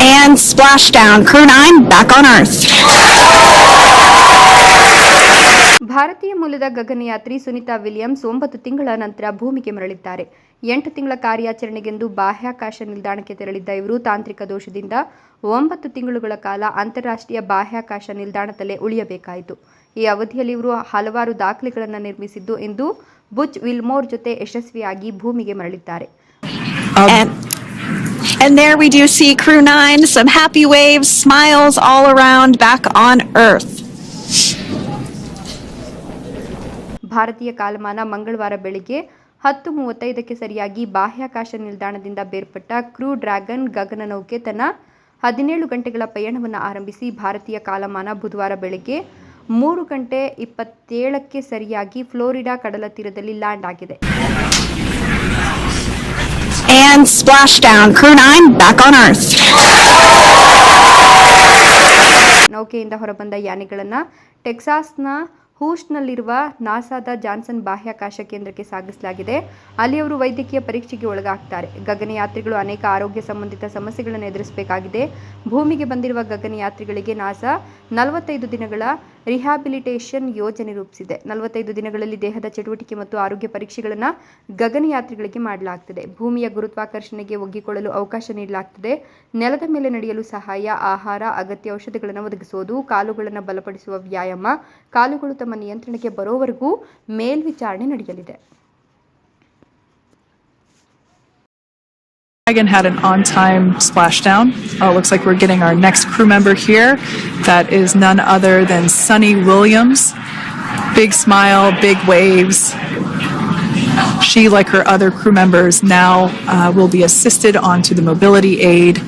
And splashdown. Crew 9 back on Earth. ಭಾರತೀಯ ಮೂಲದ ಗಗನಯಾತ್ರಿ Sunita Williams ಒಂಬತ್ತು ತಿಂಗಳ ನಂತರ ಭೂಮಿಗೆ ಮರಳಿದ್ದಾರೆ ಎಂಟು ತಿಂಗಳ ಕಾರ್ಯಾಚರಣೆಗೆಂದು ಬಾಹ್ಯಾಕಾಶ ನಿಲ್ದಾಣಕ್ಕೆ ತೆರಳಿದ್ದ ಇವರು ತಾಂತ್ರಿಕ ದೋಷದಿಂದ ಒಂಬತ್ತು ತಿಂಗಳುಗಳ ಕಾಲ ಅಂತಾರಾಷ್ಟ್ರೀಯ ಬಾಹ್ಯಾಕಾಶ ನಿಲ್ದಾಣದಲ್ಲೇ ಉಳಿಯಬೇಕಾಯಿತು ಈ ಅವಧಿಯಲ್ಲಿ ಇವರು ಹಲವಾರು ದಾಖಲೆಗಳನ್ನು ನಿರ್ಮಿಸಿದ್ದು ಎಂದು ಬುಚ್ ವಿಲ್ಮೋರ್ ಜೊತೆ ಯಶಸ್ವಿಯಾಗಿ ಭೂಮಿಗೆ ಮರಳಿದ್ದಾರೆ And, there we do see Crew 9, some happy waves, smiles all around back on Earth. ಭಾರತೀಯ ಕಾಲಮಾನ ಮಂಗಳವಾರ ಬೆಳಿಗ್ಗೆ ಹತ್ತು ಮೂವತ್ತೈದಕ್ಕೆ ಸರಿಯಾಗಿ ಬಾಹ್ಯಾಕಾಶ ನಿಲ್ದಾಣದಿಂದ ಬೇರ್ಪಟ್ಟ ಕ್ರೂ ಡ್ರ್ಯಾಗನ್ ಗಗನನೌಕೆ ತನ್ನ ಹದಿನೇಳು ಗಂಟೆಗಳ ಪಯಣವನ್ನು ಆರಂಭಿಸಿ ಭಾರತೀಯ ಕಾಲಮಾನ ಬುಧವಾರ ಬೆಳಗ್ಗೆ ಮೂರು ಗಂಟೆ ಇಪ್ಪತ್ತೇಳಕ್ಕೆ ಸರಿಯಾಗಿ ಫ್ಲೋರಿಡಾ ಕಡಲ ತೀರದಲ್ಲಿ ಲ್ಯಾಂಡ್ ಆಗಿದೆ And splashdown. Crew 9 back on Earth. ನೌಕೆಯಿಂದ ಹೊರಬಂದ ಯಾನಿಗಳನ್ನು ಟೆಕ್ಸಾಸ್ನ ಹೂಸ್ಟ್ನಲ್ಲಿರುವ ನಾಸಾದ ಜಾನ್ಸನ್ ಬಾಹ್ಯಾಕಾಶ ಕೇಂದ್ರಕ್ಕೆ ಸಾಗಿಸಲಾಗಿದೆ. ಅಲ್ಲಿ ಅವರು ವೈದ್ಯಕೀಯ ಪರೀಕ್ಷೆಗೆ ಒಳಗಾಗ್ತಾರೆ. ಗಗನಯಾತ್ರಿಗಳು ಅನೇಕ ಆರೋಗ್ಯ ಸಂಬಂಧಿತ ಸಮಸ್ಯೆಗಳನ್ನು ಎದುರಿಸಬೇಕಾಗಿದೆ. ಭೂಮಿಗೆ ಬಂದಿರುವ ಗಗನಯಾತ್ರಿಗಳಿಗೆ ನಾಸಾ ನಲವತ್ತೈದು ದಿನಗಳ ರಿಹ್ಯಾಬಿಲಿಟೇಷನ್ ಯೋಜನೆ ರೂಪಿಸಿದೆ. ನಲವತ್ತೈದು ದಿನಗಳಲ್ಲಿ ದೇಹದ ಚಟುವಟಿಕೆ ಮತ್ತು ಆರೋಗ್ಯ ಪರೀಕ್ಷೆಗಳನ್ನು ಗಗನಯಾತ್ರಿಗಳಿಗೆ ಮಾಡಲಾಗ್ತದೆ. ಭೂಮಿಯ ಗುರುತ್ವಾಕರ್ಷಣೆಗೆ ಒಗ್ಗಿಕೊಳ್ಳಲು ಅವಕಾಶ ನೀಡಲಾಗ್ತದೆ. ನೆಲದ ಮೇಲೆ ನಡೆಯಲು ಸಹಾಯ, ಆಹಾರ, ಅಗತ್ಯ ಔಷಧಿಗಳನ್ನು ಒದಗಿಸುವುದು, ಕಾಲುಗಳನ್ನು ಬಲಪಡಿಸುವ ವ್ಯಾಯಾಮ, ಕಾಲುಗಳು ನಿಯಂತ್ರಣಕ್ಕೆ ಬರೋವರೆಗೂ ಮೇಲ್ವಿಚಾರಣೆ ನಡೆಯಲಿದೆ Dragon had an on-time splashdown. Uh, looks like we're getting our next crew member here. That is none other than Sunny Williams. Big smile, big waves. She, like her other crew members, now uh, will be assisted onto the mobility aid